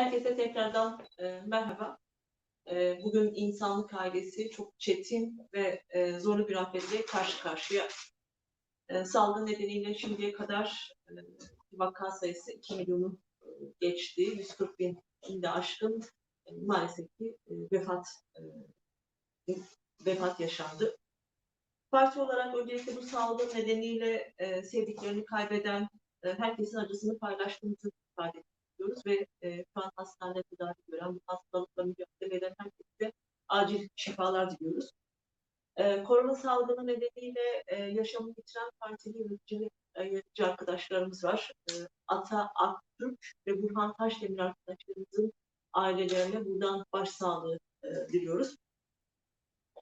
Herkese tekrardan e, merhaba. E, bugün insanlık ailesi çok çetin ve e, zorlu bir afetle karşı karşıya. E, salgın nedeniyle şimdiye kadar e, vaka sayısı 2 milyonu e, geçti. 140 bin de aşkın e, maalesef ki e, vefat e, vefat yaşandı. Parti olarak öncelikle bu salgın nedeniyle e, sevdiklerini kaybeden e, herkesin acısını paylaştığımızı ifade ediyoruz ve e, şu an hastanede tedavi gören, bu hastalıkla mücadele eden herkese acil şifalar diliyoruz. E, korona salgını nedeniyle e, yaşamını yitiren partili yönetici, e, yönetici arkadaşlarımız var. E, Ata Aktürk ve Burhan Taşdemir arkadaşlarımızın ailelerine buradan başsağlığı e, diliyoruz.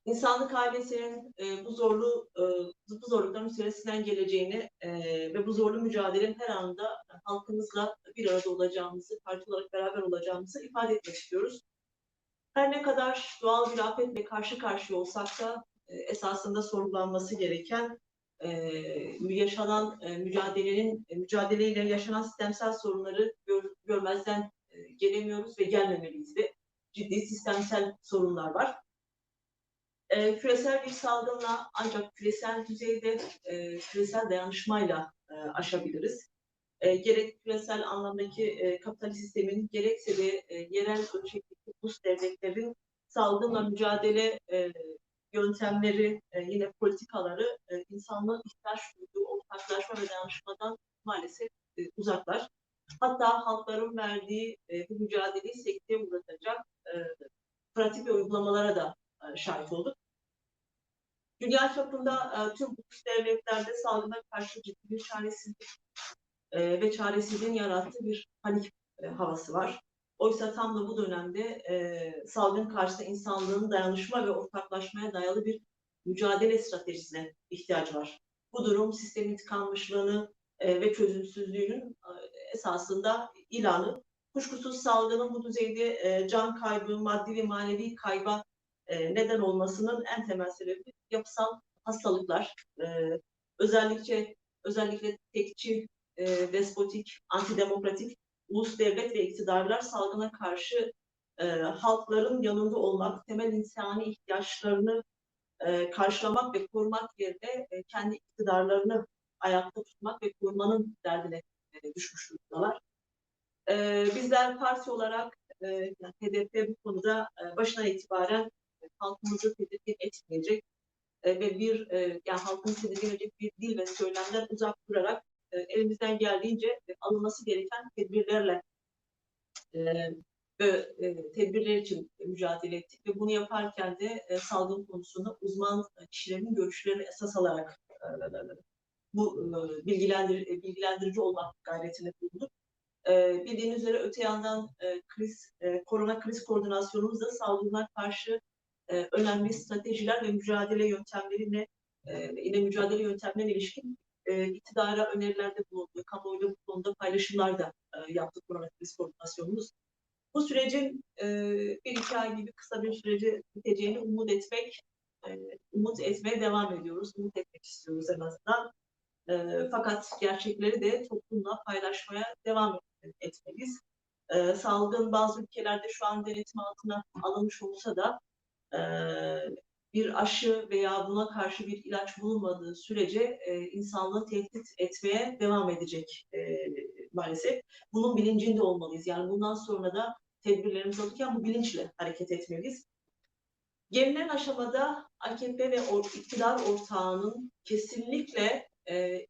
İnsanlık ailesinin e, bu zorlu e, bu zorlukların üstesinden geleceğini e, ve bu zorlu mücadelenin her anda halkımızla bir arada olacağımızı, parti olarak beraber olacağımızı ifade etmek istiyoruz. Her ne kadar doğal bir afetle karşı karşıya olsak da e, esasında sorgulanması gereken e, yaşanan e, mücadelenin e, mücadeleyle yaşanan sistemsel sorunları gör, görmezden e, gelemiyoruz ve gelmemeliyiz de ciddi sistemsel sorunlar var. E, küresel bir salgınla ancak küresel düzeyde e, küresel dayanışmayla e, aşabiliriz. E, gerek küresel anlamdaki e, kapitalist sistemin gerekse de e, yerel ölçekteki ulus devletlerin salgınla mücadele e, yöntemleri, e, yine politikaları e, insanlığın ihtiyaç duyduğu ortaklaşma ve dayanışmadan maalesef e, uzaklar. Hatta halkların verdiği e, bu mücadeleyi sekteye uğratacak e, pratik ve uygulamalara da şahit olduk. Dünya çapında e, tüm ulusal devletlerde salgına karşı ciddi bir çaresizlik e, ve çaresizliğin yarattığı bir panik e, havası var. Oysa tam da bu dönemde e, salgın karşısında insanlığın dayanışma ve ortaklaşmaya dayalı bir mücadele stratejisine ihtiyaç var. Bu durum sistemin tıkanmışlığını e, ve çözümsüzlüğünün e, esasında ilanı. Kuşkusuz salgının bu düzeyde e, can kaybı, maddi ve manevi kayba e, neden olmasının en temel sebebi yapısal hastalıklar. E, özellikle özellikle tekçi, e, despotik, antidemokratik ulus devlet ve iktidarlar salgına karşı halkların yanında olmak, temel insani ihtiyaçlarını karşılamak ve korumak yerine kendi iktidarlarını ayakta tutmak ve korumanın derdine düşmüş durumdalar. Bizler parti olarak e, HDP bu konuda e, başına itibaren halkımızı tedirgin etmeyecek e, ve bir e, yani halkın tedirgin edecek bir dil ve söylemden uzak durarak e, elimizden geldiğince e, alınması gereken tedbirlerle e, e, tedbirler için mücadele ettik ve bunu yaparken de e, salgın konusunda uzman kişilerin görüşlerini esas alarak e, bu e, bilgilendir, bilgilendirici olmak gayretinde bulunduk. E, bildiğiniz üzere öte yandan e, kriz, e, korona kriz koordinasyonumuz da salgınlar karşı e, önemli stratejiler ve mücadele yöntemlerine e, yine mücadele yöntemlerine ilişkin e, iktidara önerilerde bulundu. Kamuoyuyla bu konuda paylaşımlar da e, yaptı koronavirüs koordinasyonumuz. Bu sürecin e, bir iki ay gibi kısa bir sürece biteceğini umut etmek, e, umut etmeye devam ediyoruz. Umut etmek istiyoruz en azından. E, fakat gerçekleri de toplumla paylaşmaya devam etmeliyiz. E, salgın bazı ülkelerde şu an denetim altına alınmış olsa da bir aşı veya buna karşı bir ilaç bulunmadığı sürece insanlığı tehdit etmeye devam edecek maalesef. Bunun bilincinde olmalıyız. Yani bundan sonra da tedbirlerimizi alırken bu bilinçle hareket etmeliyiz. Gelinen aşamada AKP ve iktidar ortağının kesinlikle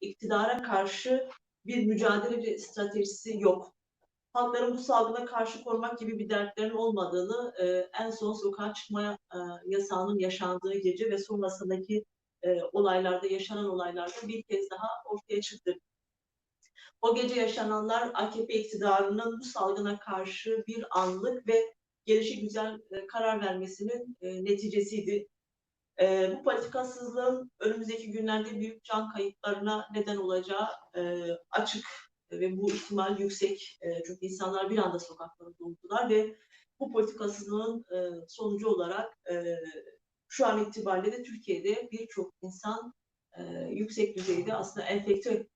iktidara karşı bir mücadele stratejisi yok halkların bu salgına karşı korumak gibi bir dertlerin olmadığını e, en son sokağa çıkma e, yasağının yaşandığı gece ve sonrasındaki e, olaylarda, yaşanan olaylarda bir kez daha ortaya çıktı. O gece yaşananlar AKP iktidarının bu salgına karşı bir anlık ve gelişi güzel e, karar vermesinin e, neticesiydi. E, bu politikasızlığın önümüzdeki günlerde büyük can kayıplarına neden olacağı e, açık ve bu ihtimal yüksek. E, çünkü insanlar bir anda sokaklara doldular ve bu politikasızlığın e, sonucu olarak e, şu an itibariyle de Türkiye'de birçok insan yüksek düzeyde aslında enfekte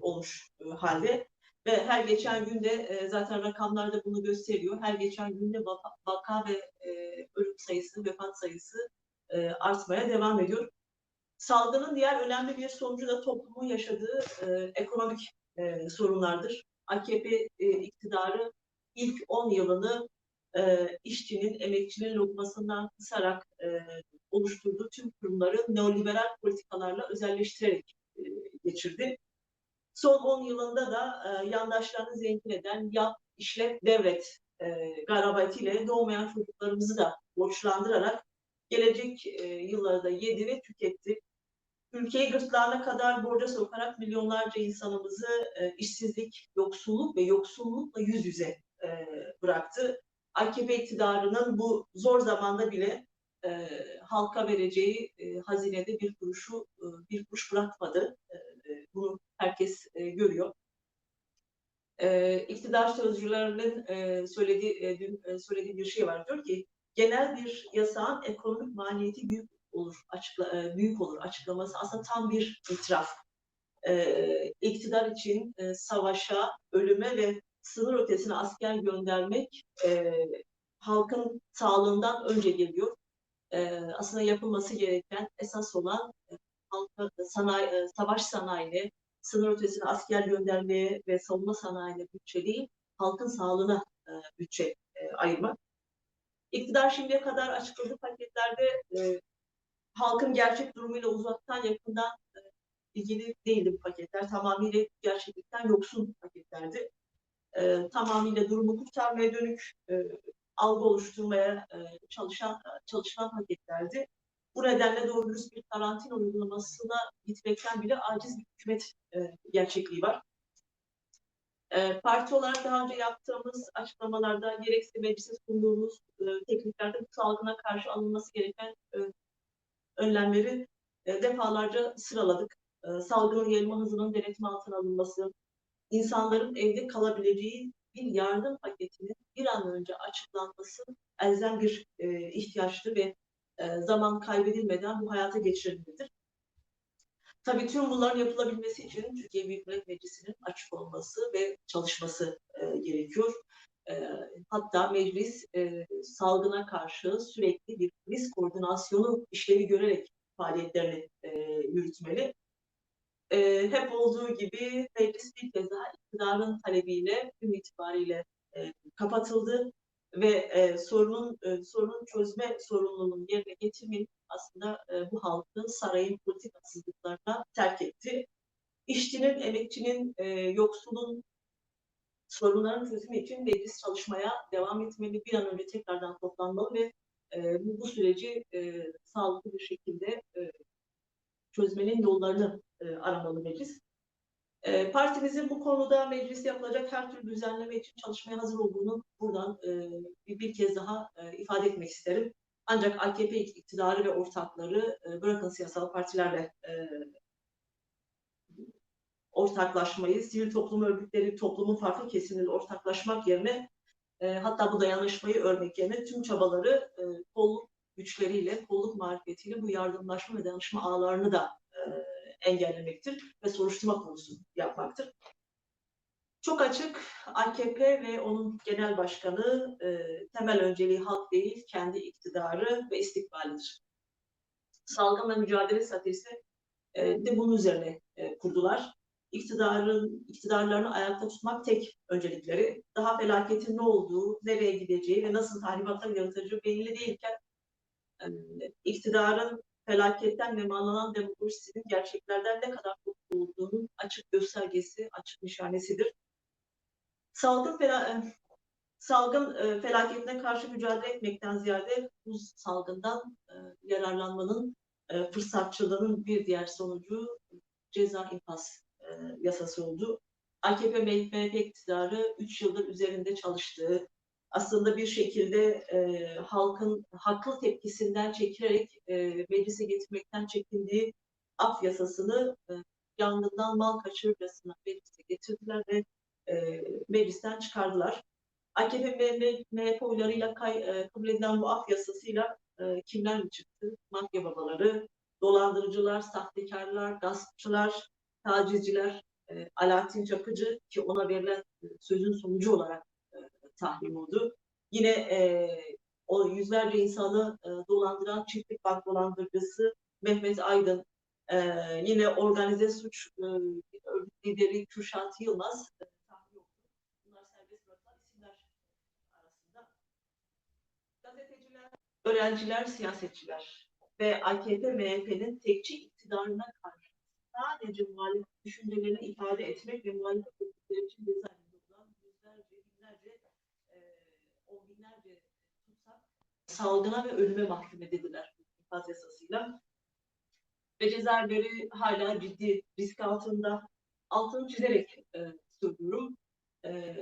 olmuş e, halde. ve her geçen günde e, zaten rakamlar da bunu gösteriyor. Her geçen günde vaka, ve ölüm sayısı, vefat sayısı artmaya devam ediyor. Salgının diğer önemli bir sonucu da toplumun yaşadığı e, ekonomik e, sorunlardır. AKP e, iktidarı ilk 10 yılını e, işçinin, emekçinin lokmasından kısarak e, oluşturduğu tüm kurumları neoliberal politikalarla özelleştirerek e, geçirdi. Son 10 yılında da e, yandaşlarını zengin eden yap, işlet, devlet e, garabetiyle doğmayan çocuklarımızı da borçlandırarak gelecek e, yıllarda yedi ve tüketti. Ülkeyi gırtlağına kadar borca sokarak milyonlarca insanımızı e, işsizlik, yoksulluk ve yoksullukla yüz yüze e, bıraktı. AKP iktidarının bu zor zamanda bile e, halka vereceği e, hazinede bir kuruşu e, bir kuruş bırakmadı. E, e, bunu herkes e, görüyor. E, iktidar sözcülerinin e, söylediği e, dün e, söylediği bir şey var. Diyor ki genel bir yasağın ekonomik maliyeti büyük olur, açıkla, e, büyük olur açıklaması aslında tam bir itiraf. E, iktidar için e, savaşa, ölüme ve sınır ötesine asker göndermek e, halkın sağlığından önce geliyor. E, aslında yapılması gereken esas olan e, halka, sanayi, e, savaş sanayine, sınır ötesine asker göndermeye ve savunma sanayine bütçe değil, halkın sağlığına e, bütçe e, ayırmak. İktidar şimdiye kadar açıkladığı paketlerde e, halkın gerçek durumuyla uzaktan yakından e, ilgili değildi bu paketler. Tamamıyla gerçeklikten yoksun paketlerdi. E, tamamıyla durumu kurtarmaya dönük e, algı oluşturmaya e, çalışan çalışılan paketlerdi. Bu nedenle doğru dürüst bir karantina uygulamasına gitmekten bile aciz bir hükümet e, gerçekliği var. E, parti olarak daha önce yaptığımız açıklamalarda gerekse meclise sunduğumuz e, tekniklerde bu salgına karşı alınması gereken e, önlemleri e, defalarca sıraladık. E, salgının yayılma hızının denetim altına alınması, insanların evde kalabileceği bir yardım paketinin bir an önce açıklanması elzem bir e, ihtiyaçtı ve e, zaman kaybedilmeden bu hayata geçirilmelidir. Tabii tüm bunların yapılabilmesi için Türkiye Büyük Millet Meclisi'nin açık olması ve çalışması e, gerekiyor. Hatta meclis e, salgına karşı sürekli bir kriz koordinasyonu işlevi görerek faaliyetlerini e, yürütmeli. E, hep olduğu gibi meclis bir kez daha iktidarın talebiyle gün itibariyle e, kapatıldı ve e, sorunun e, sorunun çözme sorumluluğunu yerine getirmeyi aslında e, bu halkı sarayın politik haksızlıklarına terk etti. İşçinin, emekçinin, e, yoksulun sorunların çözümü için meclis çalışmaya devam etmeli, bir an önce tekrardan toplanmalı ve e, bu, süreci e, sağlıklı bir şekilde e, çözmenin yollarını e, aramalı meclis. E, partimizin bu konuda meclis yapılacak her türlü düzenleme için çalışmaya hazır olduğunu buradan e, bir, bir kez daha e, ifade etmek isterim. Ancak AKP iktidarı ve ortakları e, bırakın siyasal partilerle e, ortaklaşmayı, sivil toplum örgütleri, toplumun farklı kesimleri ortaklaşmak yerine e, hatta bu dayanışmayı örmek yerine tüm çabaları e, kolluk güçleriyle, kolluk marifetiyle bu yardımlaşma ve danışma ağlarını da e, engellemektir ve soruşturma konusu yapmaktır. Çok açık AKP ve onun genel başkanı e, temel önceliği halk değil, kendi iktidarı ve istikbalidir. Salgınla mücadele stratejisi e, de bunun üzerine e, kurdular. İktidarın, iktidarlarını ayakta tutmak tek öncelikleri. Daha felaketin ne olduğu, nereye gideceği ve nasıl tahribatlar yaratacağı belli değilken e, iktidarın felaketten nemalanan demokrasinin gerçeklerden ne kadar kopuk olduğunun açık göstergesi, açık nişanesidir. Salgın, fela, e, salgın e, felaketine karşı mücadele etmekten ziyade bu salgından yararlanmanın fırsatçılığının bir diğer sonucu ceza infaz yasası oldu. AKP MHP iktidarı 3 yıldır üzerinde çalıştığı, aslında bir şekilde e, halkın haklı tepkisinden çekilerek e, meclise getirmekten çekindiği af yasasını e, yangından mal kaçırırcasına meclise getirdiler ve e, meclisten çıkardılar. AKP MHP oylarıyla kay, e, kabul edilen bu af yasasıyla e, kimler mi çıktı? Mafya babaları, dolandırıcılar, sahtekarlar, gaspçılar, tacizciler e, Alaaddin Çakıcı ki ona verilen e, sözün sonucu olarak e, tahrim oldu. Yine e, o yüzlerce insanı e, dolandıran çiftlik bank dolandırıcısı Mehmet Aydın, e, yine organize suç e, lideri Kürşat Yılmaz e, tahmin öğrenciler, siyasetçiler ve AKP MHP'nin tekçi iktidarına karşı sadece muhalif düşüncelerini ifade etmek ve muhalefet ettikleri için cezaevinde olan yüzlerce, binlerce, e, on binlerce tutsak salgına ve ölüme mahkum edildiler infaz yasasıyla. Ve cezaevleri hala ciddi risk altında. Altını çizerek e, söylüyorum. E,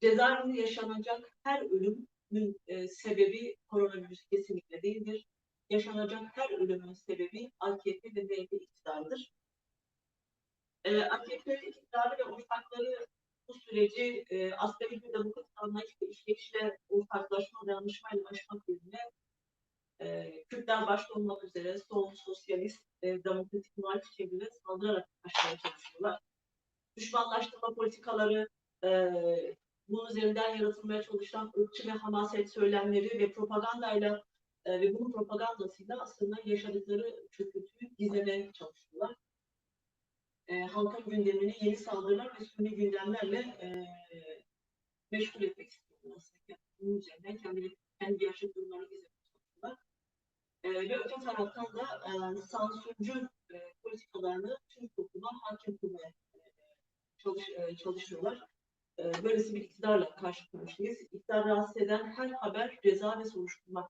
cezaevinde yaşanacak her ölümün e, sebebi koronavirüs kesinlikle değildir. Yaşanacak her ölümün sebebi AKP ve MHP iktidarıdır. E, AKP iktidarı ve ortakları bu süreci e, asgari bir demokratik anlayış ve işleyişle ortaklaşma, dayanışmayla aşmak yerine e, Kürtler başta olmak üzere sol, sosyalist, e, demokratik muhalif çevreleri saldırarak aşmaya çalışıyorlar. Düşmanlaştırma politikaları, e, bunun üzerinden yaratılmaya çalışılan ırkçı ve hamaset söylemleri ve propagandayla e, ve bunun propagandasıyla aslında yaşadıkları kötülüğü gizlemeye çalışıyorlar. E, halkın gündemini yeni saldırılar ve sünni gündemlerle e, meşgul etmek istiyorlar aslında. Bunun üzerinden kendi, kendi gerçek durumlarını gizlemeye çalışıyorlar. E, ve öte taraftan da e, sansürcü e, politikalarını tüm topluma hakim kılmaya e, çalış, e, çalışıyorlar. E, böylesi bir iktidarla karşı karşıyayız. İktidar rahatsız eden her haber ceza ve soruşturma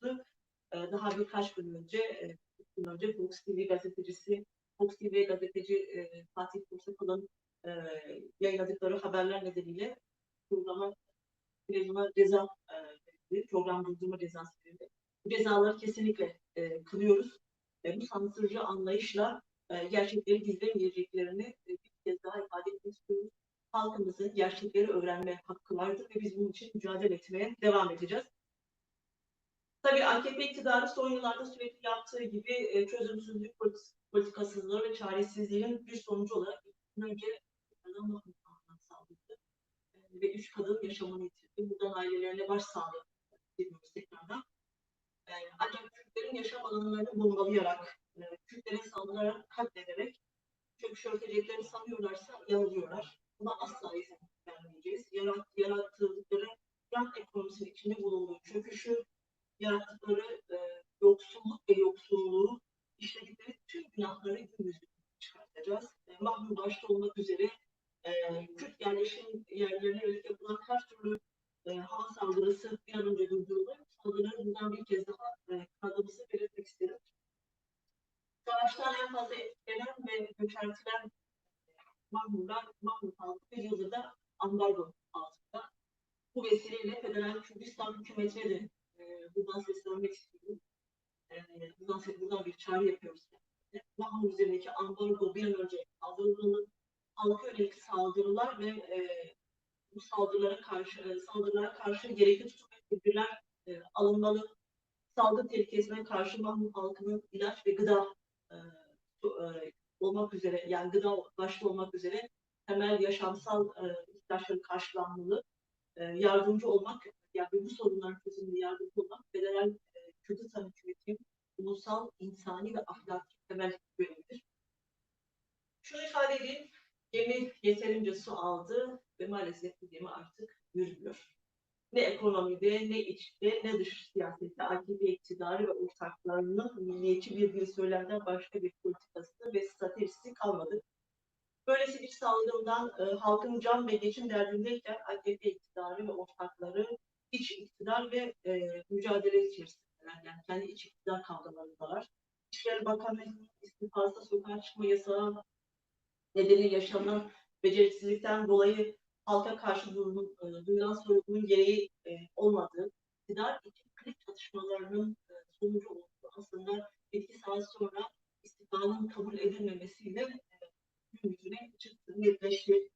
konusu. E, daha birkaç gün önce, e, gün önce Fox TV gazetecisi, Fox TV gazeteci e, Fatih Kursakal'ın e, yayınladıkları haberler nedeniyle programa, programa ceza verildi, program durdurma cezası verildi. Bu cezaları kesinlikle kılıyoruz. E, bu sansürcü anlayışla gerçekleri gizlemeyeceklerini bir kez daha ifade etmek istiyoruz. Halkımızın gerçekleri öğrenme hakkı vardır ve biz bunun için mücadele etmeye devam edeceğiz. Tabii AKP iktidarı son yıllarda sürekli yaptığı gibi e, çözümsüzlük politikasızlığı ve çaresizliğin bir sonucu olarak önce kadın bakımından saldırdı e, ve üç kadın yaşamını yitirdi. Buradan ailelerine başsağlığı diliyoruz tekrardan. E, ancak Kürtlerin yaşam alanlarını bombalayarak, e, Kürtlere saldırarak, katlederek çöküşörteceklerini sanıyorlarsa yanılıyorlar. Buna asla izin vermeyeceğiz. Yarat, yarattıkları rant ekonomisinin içinde bulunduğu çöküşü, yarattıkları e, yoksulluk ve yoksulluğu, işledikleri tüm günahları gün yüzüne çıkartacağız. E, Mahmur başta olmak üzere e, Kürt yerleşim yerlerine yönelik yapılan her türlü e, hava saldırısı bir an önce durdurulur. Saldırıları bundan bir kez daha e, kanadımızı belirtmek isterim. Savaştan en fazla etkilenen ve göçertilen Mahmurlar, Mahmur halkı bir yıldır da ambargo altında. Bu vesileyle Federal Kürdistan hükümetine de e, buradan seslenmek istiyorum. E, buradan, buradan bir çağrı yapıyoruz. Mahmur üzerindeki ambargo bir an önce kaldırılmalı. Halka yönelik saldırılar ve e, bu saldırılara karşı e, saldırılara karşı gerekli tutum ve tedbirler e, alınmalı. Salgın tehlikesine karşı Mahmur halkının ilaç ve gıda e, e, olmak üzere yani gıda başta olmak üzere temel yaşamsal e, ihtiyaçları karşılanmalı. E, yardımcı olmak yani bu sorunların çözümüne yardımcı olmak federal e, Kürdistan hükümetinin ulusal, insani ve ahlaki temel görevidir. Şunu ifade edeyim, gemi yeterince su aldı ve maalesef bu gemi artık yürümüyor. Ne ekonomide, ne içte, ne dış siyasette AKP iktidarı ve ortaklarının milliyetçi bir dil söylemden başka bir politikası ve stratejisi kalmadı. Salgından e, halkın can ve geçim derdindeyken AKP iktidarı ve ortakları iç iktidar ve e, mücadele içerisindeler. Yani kendi iç iktidar kavgalarındalar. İçişleri Bakanlığı'nın istifası sokağa çıkma yasağı nedeni yaşanan beceriksizlikten dolayı halka karşı durumun, e, duyulan sorumluluğun gereği e, olmadığı, iktidar için kriz çatışmalarının e, sonucu olduğu aslında iki saat sonra istifanın kabul edilmemesiyle e, gün yüzüne çıktı, netleşti.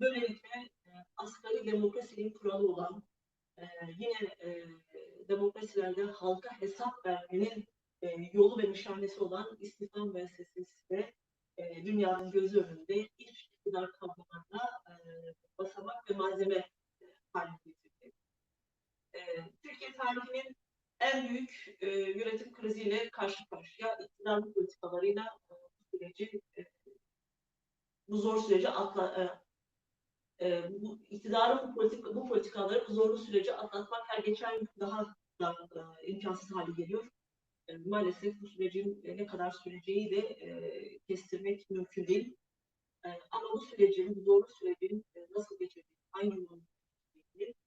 Böylelikle e, asgari demokrasinin kuralı olan, e, yine e, demokrasilerde halka hesap vermenin e, yolu ve nişanesi olan istihdam müessesesi ve e, dünyanın gözü önünde ilk iktidar kavramlarına e, basamak ve malzeme haline getirdi. E, Türkiye tarihinin en büyük e, yönetim kriziyle karşı karşıya iktidarlı politikalarıyla e, süreci e, bu zor süreci atla, e, e, bu iktidarın bu, politik, bu politikaları bu zorlu süreci atlatmak her geçen gün daha da e, imkansız hale geliyor. E, maalesef bu sürecin e, ne kadar süreceği de e, kestirmek mümkün değil. E, ama bu sürecin, bu zorlu sürecin e, nasıl geçeceğini, hangi yolun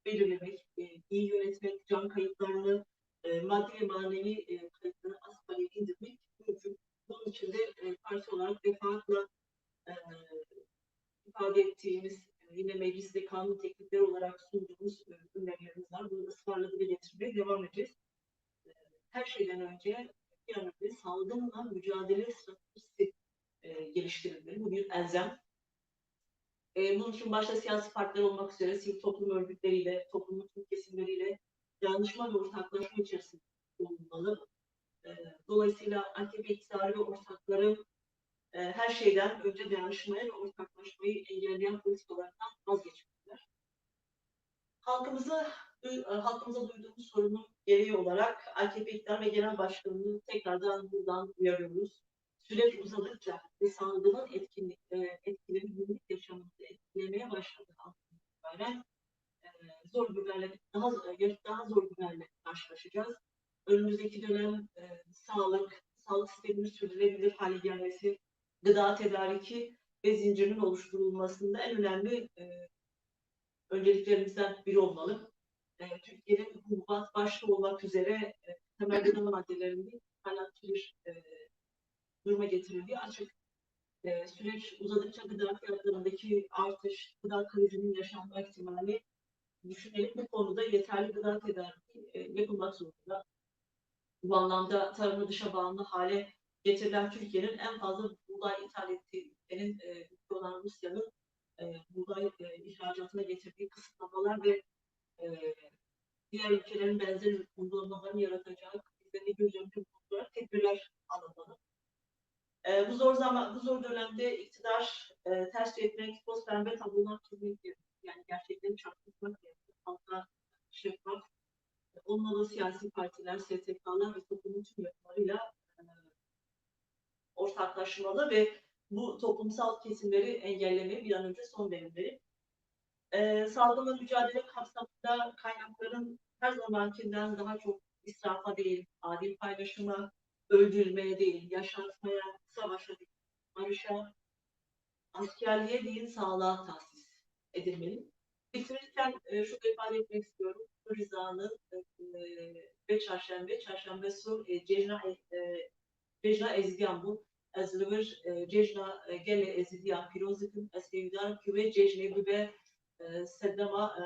belirlemek, e, iyi yönetmek, can kayıplarını, e, maddi ve manevi e, kayıpları asgari indirmek mümkün. Bunun için de e, parti olarak defaatle e, ifade ettiğimiz e, yine mecliste kanun teklifleri olarak sunduğumuz e, önerilerimiz var. Bunu ısrarla dile getirmeye devam edeceğiz. E, Her şeyden önce bir an önce salgınla mücadele stratejisi geliştirilmeli. Bu bir elzem. Bunun için başta siyasi partiler olmak üzere sivil toplum örgütleriyle, toplumun tüm kesimleriyle dayanışma ve ortaklaşma içerisinde bulunmalı. Dolayısıyla AKP iktidarı ve ortakları her şeyden önce dayanışmayı ve ortaklaşmayı engelleyen politikalardan vazgeçmeliler. Halkımızı, e, halkımıza duyduğumuz sorunun gereği olarak AKP iktidar ve genel başkanını tekrardan buradan uyarıyoruz. Süreç uzadıkça ve salgının etkinlik, e, etkileri günlük yaşamımızı etkilemeye başladı itibaren e, zor günlerle, daha, daha zor günlerle karşılaşacağız. Önümüzdeki dönem e, sağlık, sağlık sisteminin sürdürülebilir hale gelmesi, gıda tedariki ve zincirinin oluşturulmasında en önemli e, önceliklerimizden biri olmalı. E, Türkiye'nin hububat başta olmak üzere e, temel gıda maddelerinin kaynaklı bir e, duruma getirildiği açık. E, süreç uzadıkça gıda fiyatlarındaki artış, gıda krizinin yaşanma ihtimali düşünelim. Bu konuda yeterli gıda tedariki e, yapılmak zorunda. Bu anlamda tarımı dışa bağımlı hale getirilen Türkiye'nin en fazla buğday ithal ettiği ülkenin e, olan Rusya'nın e, buğday e, ihracatına getirdiği kısıtlamalar ve e, diğer ülkelerin benzer uygulamalarını yaratacağı krizleri göz önünde bulundurarak tedbirler alınmalı. E, bu zor zaman, bu zor dönemde iktidar e, ters etmek, toz pembe tablolar çizmek yani gerçekleri çarpıtmak yerine halka şeffaf, olmalı siyasi partiler, STK'lar ve toplumun tüm yapılarıyla e, ortaklaşmalı ve bu toplumsal kesimleri engellemeye bir an önce son verilmeli. Ee, salgınla mücadele kapsamında kaynakların her zamankinden daha çok israfa değil, adil paylaşıma, öldürmeye değil, yaşatmaya, savaşa değil, barışa, askerliğe değil, sağlığa tahsis edilmeli. Bitirirken e, şunu ifade etmek istiyorum. Bu rızanın e, ve çarşamba, çarşamba su, e, cejna, e, cejna ezdiyan bu. Ez li wir e, cejna e, gelê ezidiyan pîrozikin, ez ku wê cejnê bibe e, sedema e,